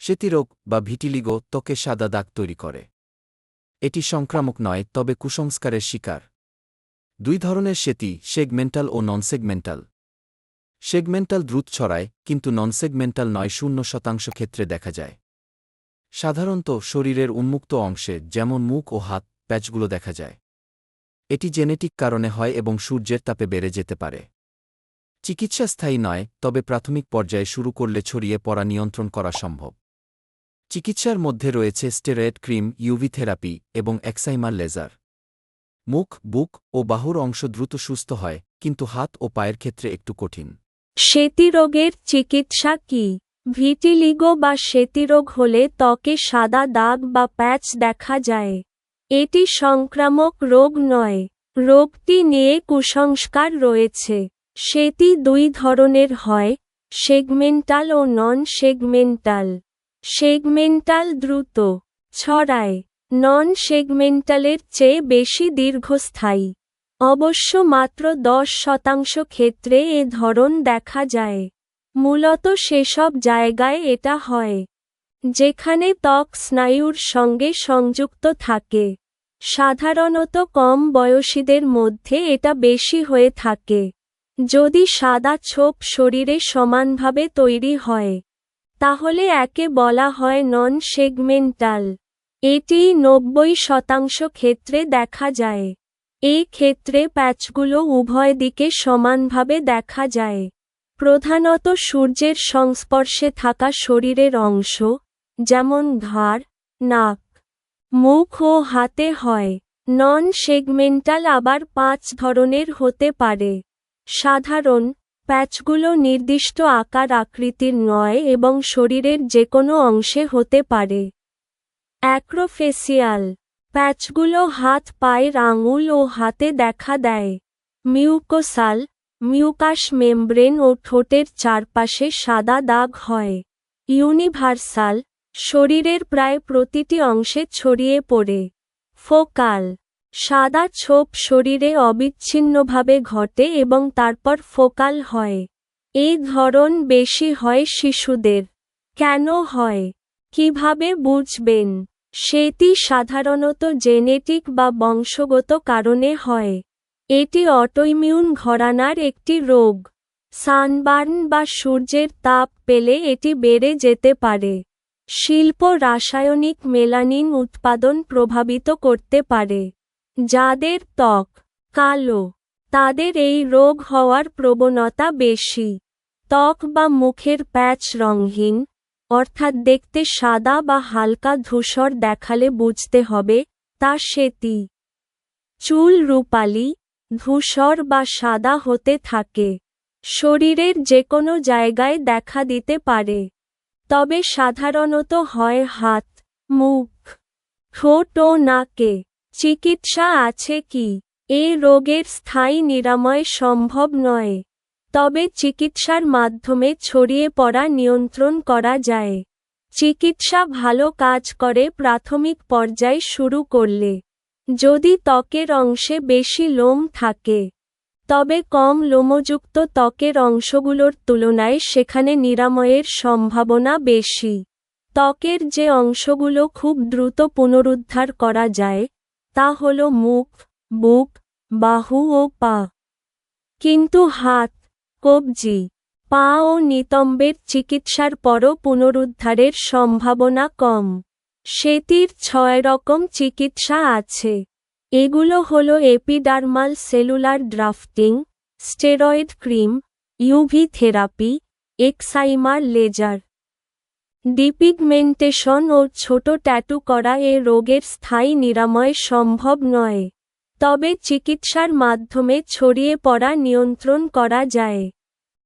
সেতিরোগ বা ভিটিলিগো ত্বকে সাদা দাগ তৈরি করে। এটি সংক্রামক নয়, তবে কুসংস্কারের শিকার। দুই ধরনের সেতি, সেগমেন্টাল ও ননসেগমেন্টাল। সেগমেন্টাল দ্রুত ছড়ায়, কিন্তু ননসেগমেন্টাল নয়, শূন্য শতাংশ ক্ষেত্রে দেখা যায়। সাধারণত শরীরের উন্মুক্ত অংশে, যেমন মুখ ও হাত, প্যাচগুলো দেখা যায়। এটি জেনেটিক কারণে হয় এবং সূর্যের তাপে বেড়ে যেতে পারে। চিকিৎসা স্থায়ী নয়, তবে প্রাথমিক পর্যায়ে শুরু করলে ছড়িয়ে পড়া নিয়ন্ত্রণ করা সম্ভব। চিকিৎসার মধ্যে রয়েছে স্টেরয়েড ক্রিম ইউভি থেরাপি এবং এক্সাইমার লেজার। মুখ, বুক ও বাহুর অংশ দ্রুত সুস্থ হয়, কিন্তু হাত ও পায়ের ক্ষেত্রে একটু কঠিন। সেতিরোগের চিকিৎসা কি? ভিটিলিগো বা সেতিরোগ হলে ত্বকে সাদা দাগ বা প্যাচ দেখা যায়। এটি সংক্রামক রোগ নয়, রোগটি নিয়ে কুসংস্কার রয়েছে। সেটি দুই ধরনের হয়, সেগমেন্টাল ও নন সেগমেন্টাল সেগমেন্টাল দ্রুত। ছড়ায়। নন সেগমেন্টালের চেয়ে বেশি দীর্ঘস্থায়ী। অবশ্য মাত্র দশ শতাংশ ক্ষেত্রে এ ধরন দেখা যায়। মূলত সেসব জায়গায় এটা হয়। যেখানে ত্বক স্নায়ুর সঙ্গে সংযুক্ত থাকে। সাধারণত কম বয়সীদের মধ্যে এটা বেশি হয়ে থাকে। যদি সাদা ছোপ শরীরে সমানভাবে তৈরি হয়। তাহলে একে বলা হয় নন সেগমেন্টাল এটি নব্বই শতাংশ ক্ষেত্রে দেখা যায়। এই ক্ষেত্রে প্যাচগুলো উভয় দিকে সমানভাবে দেখা যায়। প্রধানত সূর্যের সংস্পর্শে থাকা শরীরের অংশ, যেমন ঘাড়, নাক, মুখ ও হাতে হয়। নন সেগমেন্টাল আবার পাঁচ ধরনের হতে পারে। সাধারণ প্যাচগুলো নির্দিষ্ট আকার আকৃতির নয় এবং শরীরের যে কোনো অংশে হতে পারে। অ্যাক্রোফেসিয়াল প্যাচগুলো হাত, পায়ের আঙুল ও হাতে দেখা দেয়। মিউকোসাল মিউকাস মেমব্রেন ও ঠোঁটের চারপাশে সাদা দাগ হয়। ইউনিভার্সাল শরীরের প্রায় প্রতিটি অংশে ছড়িয়ে পড়ে। ফোকাল সাদা ছোপ শরীরে অবিচ্ছিন্নভাবে ঘটে এবং তারপর ফোকাল হয়। এই ধরন বেশি হয় শিশুদের। কেন হয়? কীভাবে বুঝবেন? সেটি সাধারণত জেনেটিক বা বংশগত কারণে হয়। এটি অটোইমিউন ঘরানার একটি রোগ। সানবার্ন বা সূর্যের তাপ পেলে এটি বেড়ে যেতে পারে। শিল্প রাসায়নিক মেলানিন উৎপাদন প্রভাবিত করতে পারে। যাদের ত্বক কালো, তাদের এই রোগ হওয়ার প্রবণতা বেশি। ত্বক বা মুখের প্যাচ রঙহীন, অর্থাৎ দেখতে সাদা বা হালকা ধূসর দেখালে বুঝতে হবে, তা সেতি চুল রূপালি, ধূসর বা সাদা হতে থাকে। শরীরের যে কোনো জায়গায় দেখা দিতে পারে। তবে সাধারণত হয় হাত, মুখ, ঠোঁট ও নাকে। চিকিৎসা আছে কি? এ রোগের স্থায়ী নিরাময় সম্ভব নয়। তবে চিকিৎসার মাধ্যমে ছড়িয়ে পড়া নিয়ন্ত্রণ করা যায়। চিকিৎসা ভালো কাজ করে প্রাথমিক পর্যায়ে শুরু করলে। যদি ত্বকের অংশে বেশি লোম থাকে, তবে কম লোমযুক্ত ত্বকের অংশগুলোর তুলনায় সেখানে নিরাময়ের সম্ভাবনা বেশি। ত্বকের যে অংশগুলো খুব দ্রুত পুনরুদ্ধার করা যায় তা হল মুখ, বুক, বাহু ও পা। কিন্তু হাত, কবজি, পা ও নিতম্বের চিকিৎসার পরও পুনরুদ্ধারের সম্ভাবনা কম। সেটির ছয় রকম চিকিৎসা আছে। এগুলো হল epidermal cellular drafting, steroid cream, UV therapy, excimer laser. Depigmentation ও ছোট ট্যাটু করা এ রোগের স্থায়ী নিরাময় সম্ভব নয়। তবে চিকিৎসার মাধ্যমে ছড়িয়ে পড়া নিয়ন্ত্রণ করা যায়।